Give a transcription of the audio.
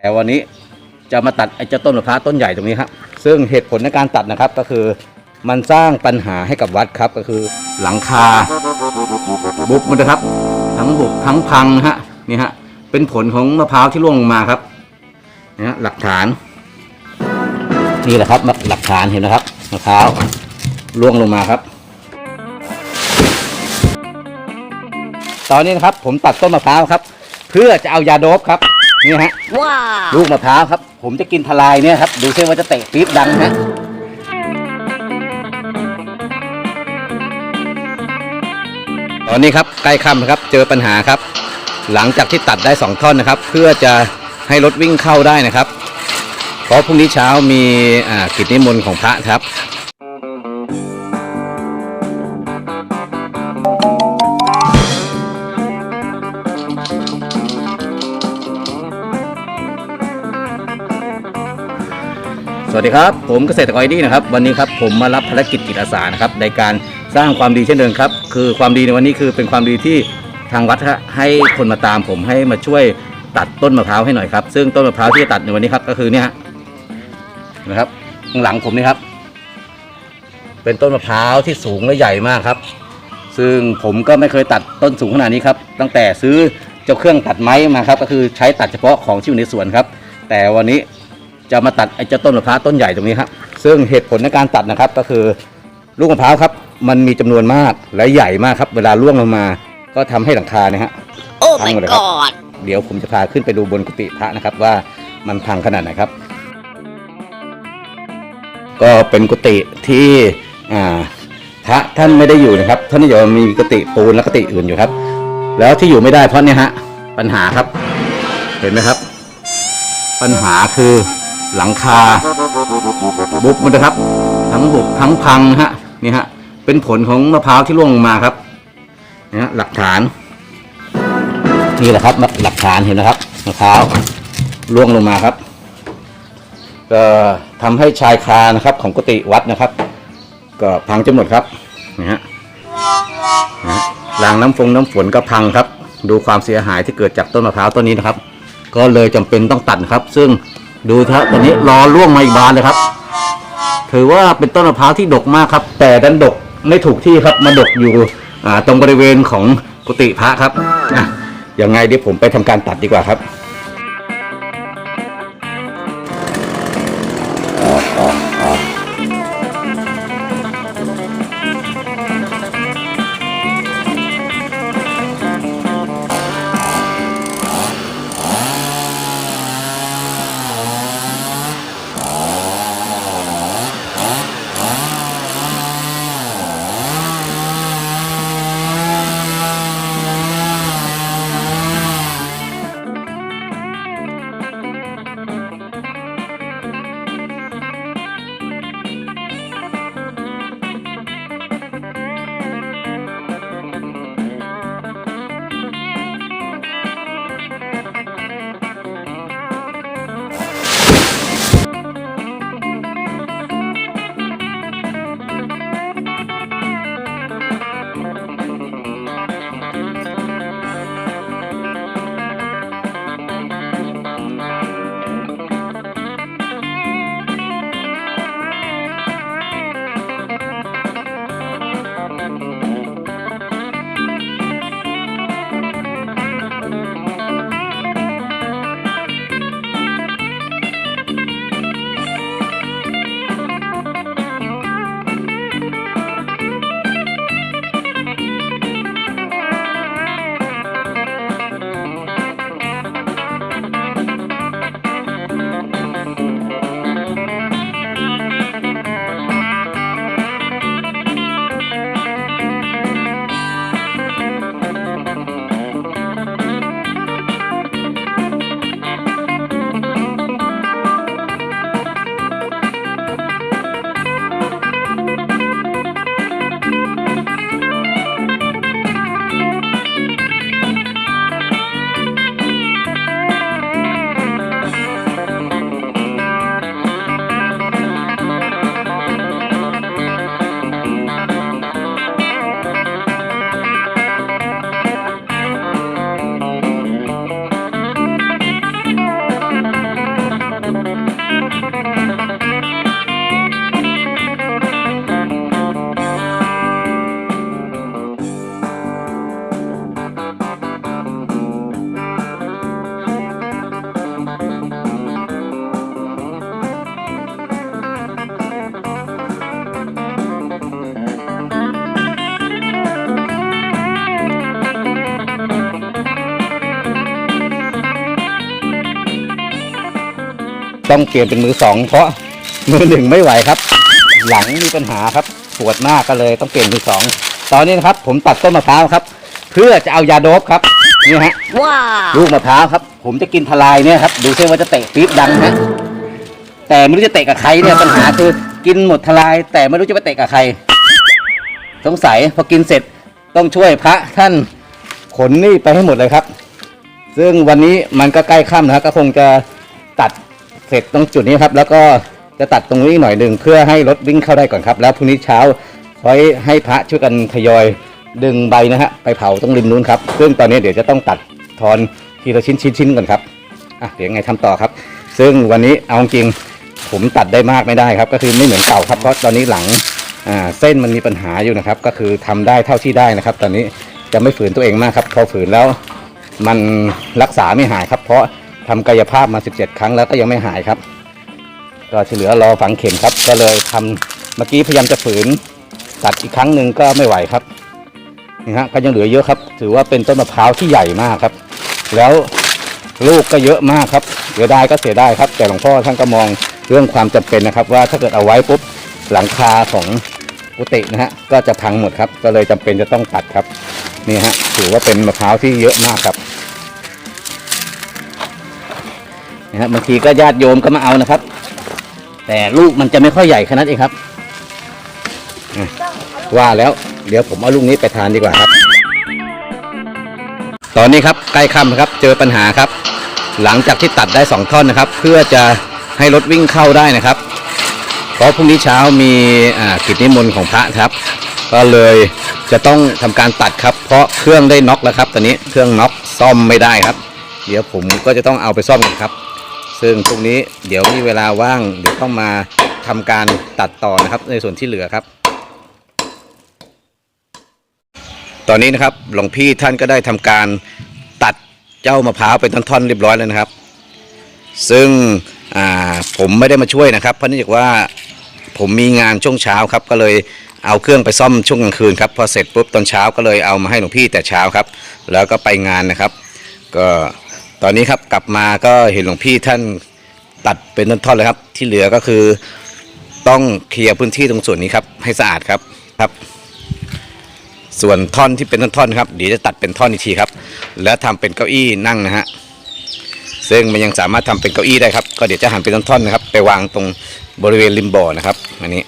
แต่วันนี้จะมาตัดไอ้เจ้าต้นมะพร้าวต้นใหญ่ตรงนี้ครับซึ่งเหตุผลในการตัดนะครับก็คือมันสร้างปัญหาให้กับวัดครับก็คือหลังคาบุบหมันนะครับ ทั้งบุบทั้งพังนะฮะนี่ฮะเป็นผลของมะพร้าวที่ร่วงลงมาครับนะฮะหลักฐาน นี่แหละครับหลักฐานเห็นนะครับมะพร้าวร่วงลงมาครับ ตอนนี้นะครับผมตัดต้นมะพร้าวครับ เพื่อจะเอายาโดบครับ นี่ฮะว้าวลูกมะพร้าวครับ ผมจะกินทลายเนี่ยครับ ดูซิว่าจะเตะปี๊บดังนะตอนนี้ครับใกล้ค่ำนะครับ เจอปัญหาครับ หลังจากที่ตัดได้สองท่อนนะครับ เพื่อจะให้รถวิ่งเข้าได้นะครับ เพราะพรุ่งนี้เช้ามีอ่ากิจนิมนต์ของพระครับ วัสดีครับ ผมเกษตรกรดีนะครับ วันนี้ครับผมมารับภารกิจจิตอาสานะครับในการสร้างความดีเช่นเดิมครับ คือความดีในวันนี้คือเป็นความดีที่ทางวัดให้คนมาตามผมให้มาช่วยตัดต้นมะพร้าวให้หน่อยครับ ซึ่งต้นมะพร้าวที่จะตัดในวันนี้ครับก็คือเนี่ยนะครับข้างหลังผมนี่ครับ เป็นต้นมะพร้าวที่สูงและใหญ่มากครับ ซึ่งผมก็ไม่เคยตัดต้นสูงขนาดนี้ครับ ตั้งแต่ซื้อเจ้าเครื่องตัดไม้มาครับ ก็คือใช้ตัดเฉพาะของที่อยู่ในสวนครับ แต่วันนี้ จะมาตัดไอ้เจ้าต้นมะพร้าวต้นใหญ่ตรงนี้ครับซึ่งเหตุผลในการตัดนะครับก็คือลูกมะพร้าวครับ มันมีจำนวนมากและใหญ่มากครับเวลาร่วงลงมา ก็ทำให้หลังคาเนี่ยฮะโอ้พั my งหมดเลยครับ god เดี๋ยวผมจะพาขึ้นไปดูบนกุฏิพระนะครับว่ามันพังขนาดไหนครับ ก็เป็นกุฏิที่อ่าพระท่านไม่ได้อยู่นะครับท่านอยู่มีกุฏิปูนและกุฏิอื่นอยู่ครับ แล้วที่อยู่ไม่ได้เพราะเนี่ยฮะปัญหาครับ เห็นไหมครับ ปัญหาคือ หลังคาบุบหมันนะครับ ทั้งบุบทั้งพังนะฮะนี่ฮะเป็นผลของมะพร้าวที่ร่วงลงมาครับนี่ฮะหลักฐานนี่แหละครับหลักฐานเห็นนะครับมะพร้าวร่วงลงมาครับก็ทำให้ชายคานะครับ ของกุฏิวัดนะครับ ก็พังจนหมดครับนะฮะนะฮะรางน้ำฟงน้ำฝนก็พังครับ ดูความเสียหายที่เกิดจากต้นมะพร้าวต้นนี้นะครับ ก็เลยจำเป็นต้องตัดครับ ซึ่ง ดูครับตอนนี้รอร่วงมาอีกบานเลยครับ ถือว่าเป็นต้นมะพร้าวที่ดกมากครับ แต่ดันดกไม่ถูกที่ครับมาดกอยู่อ่าตรงบริเวณของกุฏิพระครับอะยังไงเดี๋ยวผมไปทำการตัดดีกว่าครับ ต้องเปลี่ยนเป็นมือสองเพราะมือหนึ่งไม่ไหวครับ หลังมีปัญหาครับปวดมากก็เลยต้องเปลี่ยนมือสองตอนนี้นะครับ ผมตัดต้นมะพร้าวครับ เพื่อจะเอายาโดบครับนี่ฮะ Wow. ลูกมะพร้าวครับ ผมจะกินทลายเนี่ยครับดูซิว่าจะเตะปี๊บดังไหมแต่ไม่รู้จะเตะกับใครเนี่ยปัญหาคือกินหมดทลาย แต่ไม่รู้จะไปเตะกับใคร สงสัยพอกินเสร็จต้องช่วยพระท่านขนนี่ไปให้หมดเลยครับ ซึ่งวันนี้มันก็ใกล้ค่ำนะครับก็คงจะตัด เสร็จตรงจุดนี้ครับ แล้วก็จะตัดตรงนี้หน่อยหนึ่งเพื่อให้รถวิ่งเข้าได้ก่อนครับ แล้วพรุ่งนี้เช้าคอยให้พระช่วยกันทยอยดึงใบนะฮะไปเผาตรงริมนู้นครับซึ่งตอนนี้เดี๋ยวจะต้องตัดทอนทีละชิ้นชิ้นชิ้นก่อนครับอะเดี๋ยวไงทำต่อครับ ซึ่งวันนี้เอาจริงผมตัดได้มากไม่ได้ครับ ก็คือไม่เหมือนเก่าครับเพราะตอนนี้หลังอ่าเส้นมันมีปัญหาอยู่นะครับ ก็คือทำได้เท่าที่ได้นะครับ ตอนนี้จะไม่ฝืนตัวเองมากครับพอฝืนแล้วมันรักษาไม่หายครับ เพราะ ทำกายภาพมา 17 ครั้งแล้วก็ยังไม่หายครับ ก็ที่เหลือรอฝังเข็มครับ ก็เลยทำเมื่อกี้พยายามจะฝืนตัดอีกครั้งหนึ่งก็ไม่ไหวครับนี่ฮะก็ยังเหลือเยอะครับ ถือว่าเป็นต้นมะพร้าวที่ใหญ่มากครับ แล้วลูกก็เยอะมากครับเสียดายก็เสียดายครับ แต่หลวงพ่อท่านก็มองเรื่องความจำเป็นนะครับ ว่าถ้าเกิดเอาไว้ปุ๊บหลังคาของกุฏินะฮะก็จะพังหมดครับ ก็เลยจำเป็นจะต้องตัดครับนี่ฮะถือว่าเป็นมะพร้าวที่เยอะมากครับ นะฮะบบางทีก็ญาติโยมก็มาเอานะครับ แต่ลูกมันจะไม่ค่อยใหญ่ขนาดเองครับ ว่าแล้วเดี๋ยวผมเอาลูกนี้ไปทานดีกว่าครับ ตอนนี้ครับใกล้ค่ำนะครับ เจอปัญหาครับ หลังจากที่ตัดได้สองท่อนนะครับ เพื่อจะให้รถวิ่งเข้าได้นะครับ เพราะพรุ่งนี้เช้ามีกิจนิมนต์ของพระครับ ก็เลยจะต้องทำการตัดครับ เพราะเครื่องได้น็อกแล้วครับ ตอนนี้เครื่องน็อกซ่อมไม่ได้ครับ เดี๋ยวผมก็จะต้องเอาไปซ่อมกันครับ ซึ่งตรงนี้เดี๋ยวมีเวลาว่างเดี๋ยวต้องมาทำการตัดต่อนะครับ ในส่วนที่เหลือครับ ตอนนี้นะครับหลวงพี่ท่านก็ได้ทำการตัดเจ้ามะพร้าวเป็นท่อนๆเรียบร้อยแล้วนะครับ ซึ่งผมไม่ได้มาช่วยนะครับ เพราะเนื่องจากว่าผมมีงานช่วงเช้าครับ ก็เลยเอาเครื่องไปซ่อมช่วงกลางคืนครับพอเสร็จปุ๊บตอนเช้าก็เลยเอามาให้หลวงพี่แต่เช้าครับ แล้วก็ไปงานนะครับ ก็ ตอนนี้ครับกลับมาก็เห็นหลวงพี่ท่านตัดเป็นท่อนๆเลยครับ ที่เหลือก็คือต้องเคลียร์พื้นที่ตรงส่วนนี้ครับ ให้สะอาดครับครับ ส่วนท่อนที่เป็นท่อนๆครับเดี๋ยวจะตัดเป็นท่อนอีกทีครับ แล้วทำเป็นเก้าอี้นั่งนะฮะซึ่งมันยังสามารถทำเป็นเก้าอี้ได้ครับ ก็เดี๋ยวจะหั่นเป็นท่อนๆนะครับ ไปวางตรงบริเวณริมบ่อนะครับอันนี้